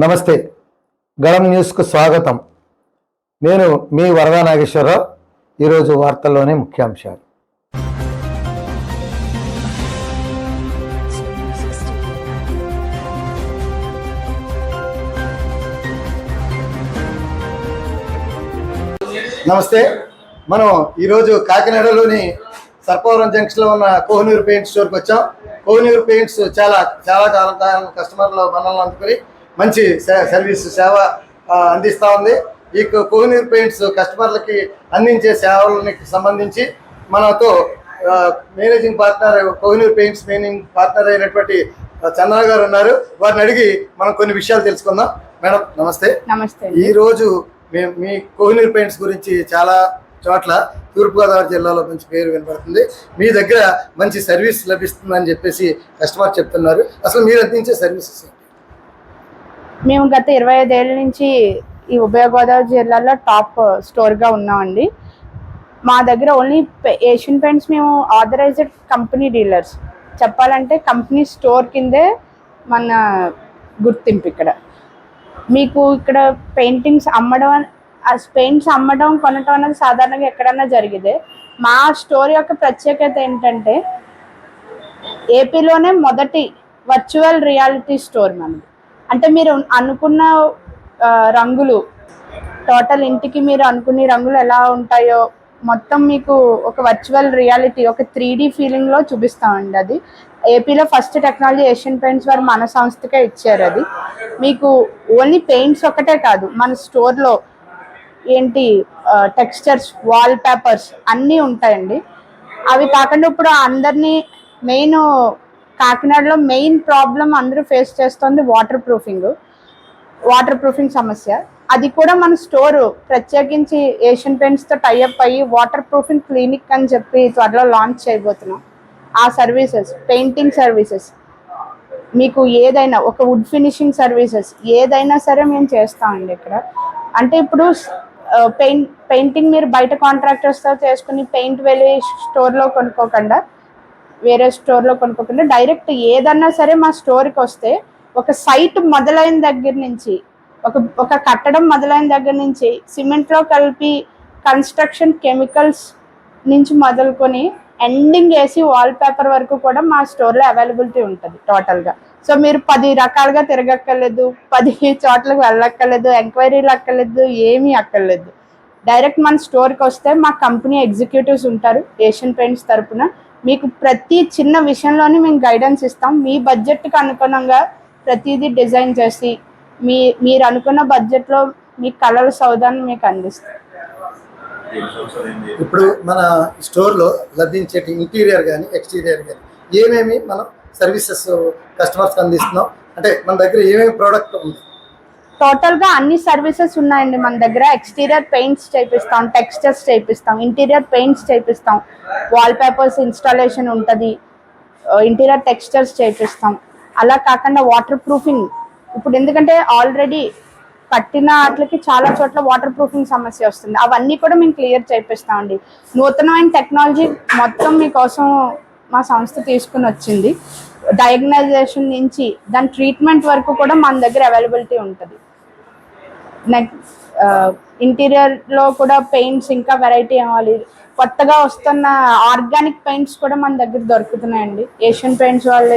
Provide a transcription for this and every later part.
నమస్తే. గళం న్యూస్కు స్వాగతం. నేను మీ వరదా నాగేశ్వరరావు. ఈరోజు వార్తల్లోనే ముఖ్యాంశాలు. నమస్తే. మనం ఈరోజు కాకినాడలోని సర్పవరం జంక్షన్లో ఉన్న కోహనూరు పెయింట్ స్టోర్కి వచ్చాం. కోహనూరు పెయింట్స్ చాలా చాలా కాలం కాలం కస్టమర్ల మనల్ని అందుకుని మంచి సర్వీస్ సేవ అందిస్తూ ఉంది. ఈ కోహనూరు పెయింట్స్ కస్టమర్లకి అందించే సేవలకి సంబంధించి మనతో managing partner Kohinoor paints managing partner అయినటువంటి చంద్ర గారు ఉన్నారు. వారిని అడిగి మనం కొన్ని విషయాలు తెలుసుకుందాం. మేడం నమస్తే. నమస్తే అండి. ఈ రోజు మేము మీ కోహినూర్ పెయింట్స్ గురించి చాలా చోట్ల తూర్పుగోదావరి జిల్లాలో మంచి పేరు వినపడుతుంది. మీ దగ్గర మంచి సర్వీస్ లభిస్తుందని చెప్పేసి కస్టమర్ చెప్తున్నారు. అసలు మీరు అందించే సర్వీసెస్? మేము గత ఇరవై ఐదేళ్ళ నుంచి ఈ ఉభయ గోదావరి జిల్లాలో టాప్ స్టోర్గా ఉన్నామండి. మా దగ్గర ఓన్లీ ఏషియన్ పెయింట్స్ మేము ఆథరైజ్డ్ కంపెనీ డీలర్స్. చెప్పాలంటే కంపెనీ స్టోర్ కిందే మన గుర్తింపు ఇక్కడ. మీకు ఇక్కడ పెయింటింగ్స్ అమ్మడం ఆ పెయింట్స్ అమ్మడం కొనటం అనేది సాధారణంగా ఎక్కడన్నా జరిగేదే మా స్టోర్ యొక్క ప్రత్యేకత ఏంటంటే ఏపీలోనే మొదటి వర్చువల్ రియాలిటీ స్టోర్ మనది. అంటే మీరు అనుకున్న రంగులు టోటల్ ఇంటికి మీరు అనుకునే రంగులు ఎలా ఉంటాయో మొత్తం మీకు ఒక వర్చువల్ రియాలిటీ ఒక త్రీ డి ఫీలింగ్లో చూపిస్తామండి అది. ఏపీలో ఫస్ట్ టెక్నాలజీ ఏషియన్ పెయింట్స్ వారు మన సంస్థకే ఇచ్చారు అది. మీకు ఓన్లీ పెయింట్స్ ఒకటే కాదు మన స్టోర్లో ఏంటి టెక్స్చర్స్ వాల్ పేపర్స్ అన్నీ ఉంటాయండి. అవి కాకుండా ఇప్పుడు అందరినీ మెయిన్ కాకినాడలో మెయిన్ ప్రాబ్లం అందరూ ఫేస్ చేస్తుంది వాటర్ ప్రూఫింగ్ వాటర్ ప్రూఫింగ్ సమస్య. అది కూడా మన స్టోర్ ప్రత్యేకించి ఏషియన్ పెయింట్స్తో టైఅప్ అయ్యి వాటర్ ప్రూఫింగ్ క్లినిక్ అని చెప్పి త్వరలో లాంచ్ చేయబోతున్నాం. ఆ సర్వీసెస్ పెయింటింగ్ సర్వీసెస్ మీకు ఏదైనా ఒక వుడ్ ఫినిషింగ్ సర్వీసెస్ ఏదైనా సరే మేము చేస్తామండి ఇక్కడ. అంటే ఇప్పుడు పెయింట్ పెయింటింగ్ మీరు బయట కాంట్రాక్టర్స్తో చేసుకుని పెయింట్ వెళ్ళి స్టోర్లో కొనుక్కోకుండా వేరే స్టోర్లో కొనుక్కోకుండా డైరెక్ట్ ఏదన్నా సరే మా స్టోర్కి వస్తే ఒక సైట్ మొదలైన దగ్గర నుంచి ఒక ఒక కట్టడం మొదలైన దగ్గర నుంచి సిమెంట్లో కలిపి కన్స్ట్రక్షన్ కెమికల్స్ నుంచి మొదలుకొని ఎండింగ్ వేసి వాల్ పేపర్ వరకు కూడా మా స్టోర్లో అవైలబిలిటీ ఉంటుంది టోటల్గా సో మీరు పది రకాలుగా తిరగక్కర్లేదు పది చోట్లకు వెళ్ళక్కర్లేదు ఎంక్వైరీలు అక్కర్లేదు ఏమీ అక్కర్లేదు. డైరెక్ట్ మన స్టోర్కి వస్తే మా కంపెనీ ఎగ్జిక్యూటివ్స్ ఉంటారు ఏషియన్ పెయింట్స్ తరపున. మీకు ప్రతి చిన్న విషయంలోనే మేము గైడెన్స్ ఇస్తాం. మీ బడ్జెట్కి అనుగుణంగా ప్రతిదీ డిజైన్ చేసి మీ మీరు అనుకున్న బడ్జెట్లో మీ కలర్ సౌదాన్ని మీకు అందిస్తాం. ఇప్పుడు మన స్టోర్లో లభించే ఇంటీరియర్ కానీ ఎక్స్టీరియర్ కానీ ఏమేమి మనం సర్వీసెస్ కస్టమర్స్కి అందిస్తున్నాం? అంటే మన దగ్గర ఏమేమి ప్రోడక్ట్ ఉంది టోటల్గా అన్ని సర్వీసెస్ ఉన్నాయండి మన దగ్గర. ఎక్స్టీరియర్ పెయింట్స్ చేపిస్తాం టెక్స్చర్స్ చేపిస్తాం ఇంటీరియర్ పెయింట్స్ చేపిస్తాం. వాల్ పేపర్స్ ఇన్స్టాలేషన్ ఉంటుంది ఇంటీరియర్ టెక్స్చర్స్ చేపిస్తాం. అలా కాకుండా వాటర్ ప్రూఫింగ్ ఇప్పుడు ఎందుకంటే ఆల్రెడీ కట్టిన వాటికి చాలా చోట్ల వాటర్ ప్రూఫింగ్ సమస్య వస్తుంది. అవన్నీ కూడా మేము క్లియర్ చేపిస్తామండి. నూతనమైన టెక్నాలజీ మొత్తం మీకోసం మా సంస్థ తీసుకుని వచ్చింది. డయాగ్నైజేషన్ నుంచి దాని ట్రీట్మెంట్ వరకు కూడా మన దగ్గర అవైలబిలిటీ ఉంటుంది. నెక్స్ట్ ఇంటీరియర్లో కూడా పెయింట్స్ ఇంకా వెరైటీ అవ్వాలి కొత్తగా వస్తున్న ఆర్గానిక్ పెయింట్స్ కూడా మన దగ్గర దొరుకుతున్నాయండి. ఏషియన్ పెయింట్స్ వాళ్ళ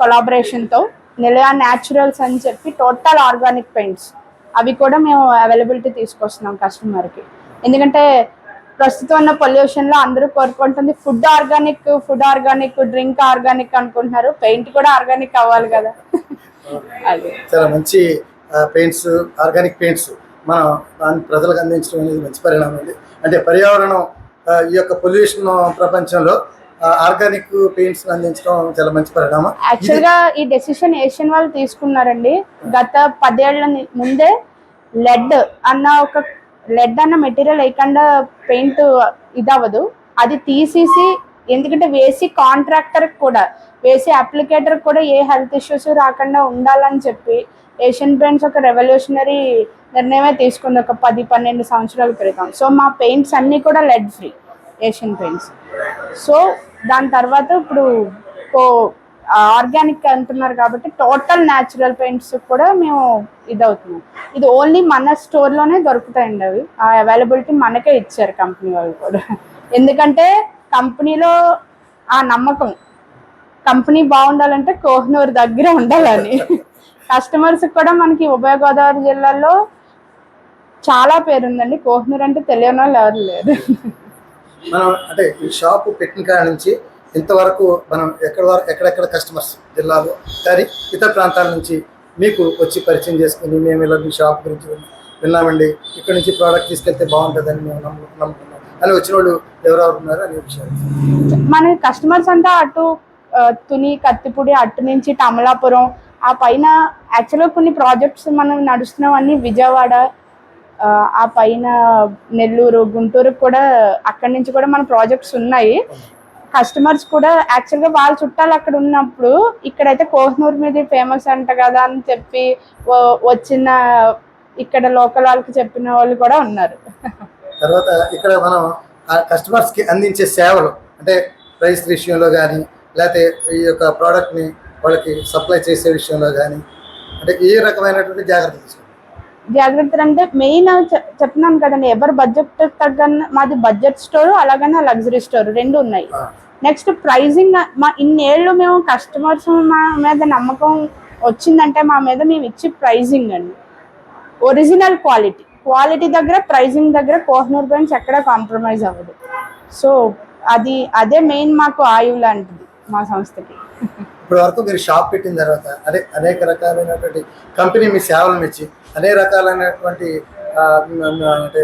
కొలాబరేషన్తో నిలయా న్యాచురల్స్ అని చెప్పి టోటల్ ఆర్గానిక్ పెయింట్స్ అవి కూడా మేము అవైలబిలిటీ తీసుకొస్తున్నాం కస్టమర్కి ఎందుకంటే ప్రస్తుతం ఉన్న పొల్యూషన్లో అందరూ కోరుకుంటుంది food organic food organic drink organic అనుకుంటున్నారు. పెయింట్ కూడా ఆర్గానిక్ అవ్వాలి కదా. అది చాలా మంచి పెయింట్స్ ఆర్గానిక్ పెయింట్స్ మనం దాన్ని ప్రజలకు అందించడం అనేది మంచి పరిణామం అండి. అంటే పర్యావరణం ఈ యొక్క పొల్యూషన్ ప్రపంచంలో ఆర్గానిక్ పెయింట్స్ అందించడం చాలా మంచి పరిణామం. యాక్చువల్గా ఈ డెసిషన్ ఏషియన్ వాళ్ళు తీసుకున్నారండి. గత పదేళ్ళ ముందే లెడ్ అన్న ఒక లెడ్ అన్న మెటీరియల్ లేకుండా పెయింట్ ఇదవ్వదు. అది తీసేసి ఎందుకంటే వేసి కాంట్రాక్టర్ కూడా వేసి అప్లికేటర్ కూడా ఏ హెల్త్ ఇష్యూస్ రాకుండా ఉండాలని చెప్పి ఏషియన్ పెయింట్స్ ఒక రెవల్యూషనరీ నిర్ణయమే తీసుకుంది ఒక పది పన్నెండు సంవత్సరాల క్రితం. సో మా పెయింట్స్ అన్నీ కూడా lead free Asian paints so దాని తర్వాత ఇప్పుడు ఆర్గానిక్ అంటున్నారు కాబట్టి టోటల్ న్యాచురల్ పెయింట్స్ కూడా మేము ఇది అవుతున్నాం ఇది ఓన్లీ మన స్టోర్లోనే దొరుకుతాయండి అవి. ఆ అవైలబిలిటీ మనకే ఇచ్చారు కంపెనీ వాళ్ళు కూడా. ఎందుకంటే కంపెనీలో ఆ నమ్మకం. కంపెనీ బాగుండాలంటే కోహ్నూరు దగ్గర ఉండాలని. కస్టమర్స్ కూడా మనకి ఉభయ గోదావరి జిల్లాలో చాలా పేరు ఉందండి అంటే తెలియని వాళ్ళు ఎవరు లేరు. మనం అంటే ఈ షాపు పెట్టిన కాడ నుంచి ఇంతవరకు మనం ఎక్కడ వరకు ఎక్కడెక్కడ కస్టమర్స్ జిల్లాలో కానీ ఇతర ప్రాంతాల నుంచి మీకు వచ్చి పరిచయం చేసుకుని మేము ఇలా మీ షాప్ గురించి విన్నామండి. ఇక్కడ నుంచి ప్రోడక్ట్ తీసుకెళ్తే బాగుంటుందని మేము నమ్ము నమ్ముకున్నాం. అలా వచ్చిన వాళ్ళు ఎవరెవరు ఉన్నారు అనే విషయాలు. మన కస్టమర్స్ అంతా అటు తుని కత్తిపూడి అటు నుంచి తమలాపురం ఆ పైన యాక్చువల్గా కొన్ని ప్రాజెక్ట్స్ మనం నడుస్తున్నవన్నీ విజయవాడ ఆ, పైన నెల్లూరు గుంటూరు కూడా అక్కడి నుంచి కూడా మన ప్రాజెక్ట్స్ ఉన్నాయి. కస్టమర్స్ కూడా యాక్చువల్గా వాళ్ళ చుట్టాలు అక్కడ ఉన్నప్పుడు ఇక్కడైతే కోహినూర్ మీద ఫేమస్ అంట కదా అని చెప్పి వచ్చిన ఇక్కడ లోకల్ వాళ్ళకి చెప్పిన వాళ్ళు కూడా ఉన్నారు. తర్వాత ఇక్కడ మనం ఆ కస్టమర్స్కి అందించే సేవలు అంటే ప్రైస్ విషయంలో కానీ లేకపోతే ఈ యొక్క ప్రోడక్ట్ని వాళ్ళకి సప్లై చేసే విషయంలో కానీ అంటే ఏ రకమైనటువంటి జాగ్రత్త జాగ్రత్తలు అంటే మెయిన్ చెప్తున్నాను కదండి ఎవరు బడ్జెట్ తగ్గ మాది బడ్జెట్ స్టోర్ అలాగనే లగ్జరీ స్టోర్ రెండు ఉన్నాయి. నెక్స్ట్ ప్రైజింగ్ మా ఇన్నేళ్ళు మేము కస్టమర్స్ మా మీద నమ్మకం వచ్చిందంటే మా మీద మేము ఇచ్చే ప్రైజింగ్ అండి. ఒరిజినల్ క్వాలిటీ క్వాలిటీ దగ్గర ప్రైజింగ్ దగ్గర కోహినూర్ బ్రాండ్స్ ఎక్కడ కాంప్రమైజ్ అవ్వదు. సో అది అదే మెయిన్ మాకు ఆయువు లాంటిది మా సంస్థకి. ఇప్పటి వరకు మీరు షాప్ పెట్టిన తర్వాత అదే అనేక రకాలైనటువంటి కంపెనీ మీ సేవలను ఇచ్చి అనేక రకాలైనటువంటి అంటే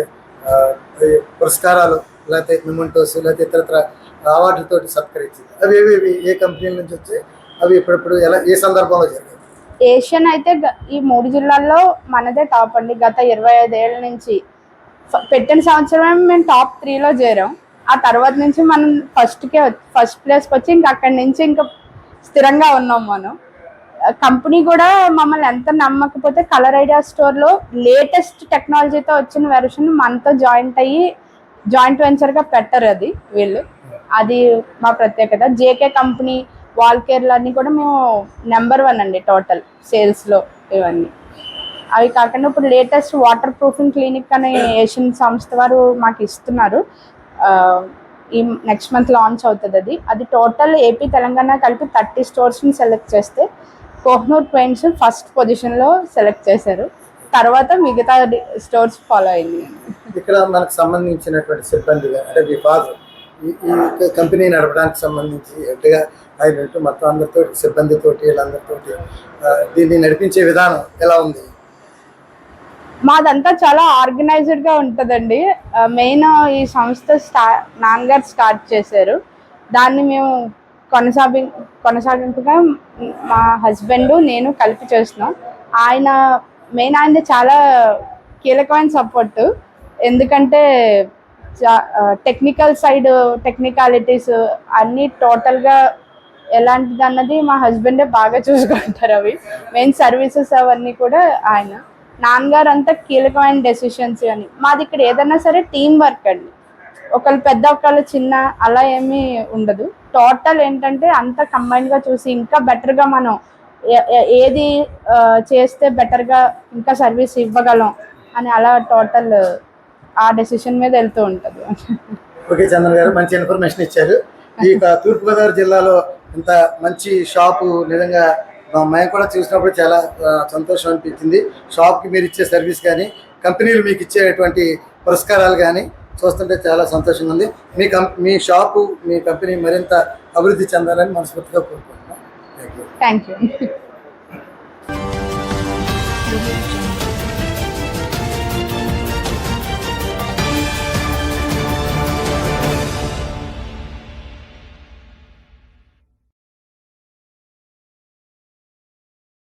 పురస్కారాలు లేకపోతే మిమెంటోస్ లేకపోతే ఇతరత్ర అవార్డులతో సత్కరించింది. అవి ఏవి ఏ కంపెనీల నుంచి వచ్చాయి అవి ఇప్పుడప్పుడు ఎలా ఏ సందర్భంలో జరిగాయి? ఏషియన్ అయితే ఈ మూడు జిల్లాల్లో మనదే టాప్ అండి. గత ఇరవై ఐదేళ్ళ నుంచి పెట్టిన సంవత్సరమే మేము టాప్ త్రీలో చేరాం. ఆ తర్వాత నుంచి మనం ఫస్ట్కే ఫస్ట్ ప్లేస్కి వచ్చి ఇంకా అక్కడి నుంచి ఇంకా స్థిరంగా ఉన్నాం మనం. కంపెనీ కూడా మమ్మల్ని ఎంత నమ్మకపోతే కలర్ ఐడియా స్టోర్లో లేటెస్ట్ టెక్నాలజీతో వచ్చిన వెర్షన్ మనతో జాయింట్ అయ్యి జాయింట్ వెంచర్గా పెట్టరు అది వీళ్ళు. అది మా ప్రత్యేకత. జేకే కంపెనీ వాల్ కేర్లు అన్నీ కూడా మేము నెంబర్ వన్ అండి టోటల్ సేల్స్లో ఇవన్నీ. అవి కాకుండా ఇప్పుడు లేటెస్ట్ వాటర్ ప్రూఫింగ్ క్లినిక్ అనే ఏషియన్ సంస్థ వారు మాకు ఇస్తున్నారు. ఈ నెక్స్ట్ మంత్ లాంచ్ అవుతుంది అది. అది టోటల్ ఏపీ తెలంగాణ కలిపి థర్టీ స్టోర్స్ని సెలెక్ట్ చేస్తే కోహ్నూర్ పెయింట్స్ ఫస్ట్ పొజిషన్లో సెలెక్ట్ చేశారు. తర్వాత మిగతా స్టోర్స్ ఫాలో అయింది. ఇక్కడ మనకు సంబంధించినటువంటి సిబ్బంది అంటే విభాగం ఈ కంపెనీ నడపడానికి సంబంధించి ఎట్టుగా ఆయన మొత్తం అందరితో సిబ్బందితోటి వీళ్ళందరితోటి దీన్ని నడిపించే విధానం ఎలా ఉంది? మాదంతా చాలా ఆర్గనైజ్డ్గా ఉంటుందండి. మెయిన్ ఈ సంస్థ స్టా నాన్నగారు స్టార్ట్ చేశారు. దాన్ని మేము కొనసాగి కొనసాగింపుగా మా హస్బెండ్ నేను కలిపి చేస్తున్నాం. ఆయన మెయిన్ ఆయన చాలా కీలకమైన సపోర్ట్. ఎందుకంటే టెక్నికల్ సైడ్ టెక్నికాలిటీస్ అన్నీ టోటల్గా ఎలాంటిది అన్నది మా హస్బెండే బాగా చూసుకుంటారు అవి. మెయిన్ సర్వీసెస్ అవన్నీ కూడా ఆయన. నాన్నగారు అంతా కీలకమైన డెసిషన్స్ అని. మాది ఇక్కడ ఏదైనా సరే టీం వర్క్ అండి. ఒకళ్ళు పెద్ద ఒకళ్ళు చిన్న అలా ఏమీ ఉండదు. టోటల్ ఏంటంటే అంత కంబైన్గా చూసి ఇంకా బెటర్గా మనం ఏ- ఏది చేస్తే బెటర్గా ఇంకా సర్వీస్ ఇవ్వగలం అని అలా టోటల్ ఆ డెసిషన్ మీద వెళ్తూ ఉంటుంది. ఓకే చంద్ర గారు మంచి ఇన్ఫర్మేషన్ ఇచ్చారు. ఈ తూర్పుగోదావరి జిల్లాలో ఇంత మంచి షాపు నిజంగా మేము కూడా చూసినప్పుడు చాలా సంతోషం అనిపించింది. షాప్కి మీరు ఇచ్చే సర్వీస్ కానీ కంపెనీలు మీకు ఇచ్చేటువంటి పురస్కారాలు కానీ చూస్తుంటే చాలా సంతోషంగా ఉంది. మీ కం మీ షాపు మీ కంపెనీ మరింత అభివృద్ధి చెందాలని మనస్ఫూర్తిగా కోరుకుంటున్నాం. Thank you thank you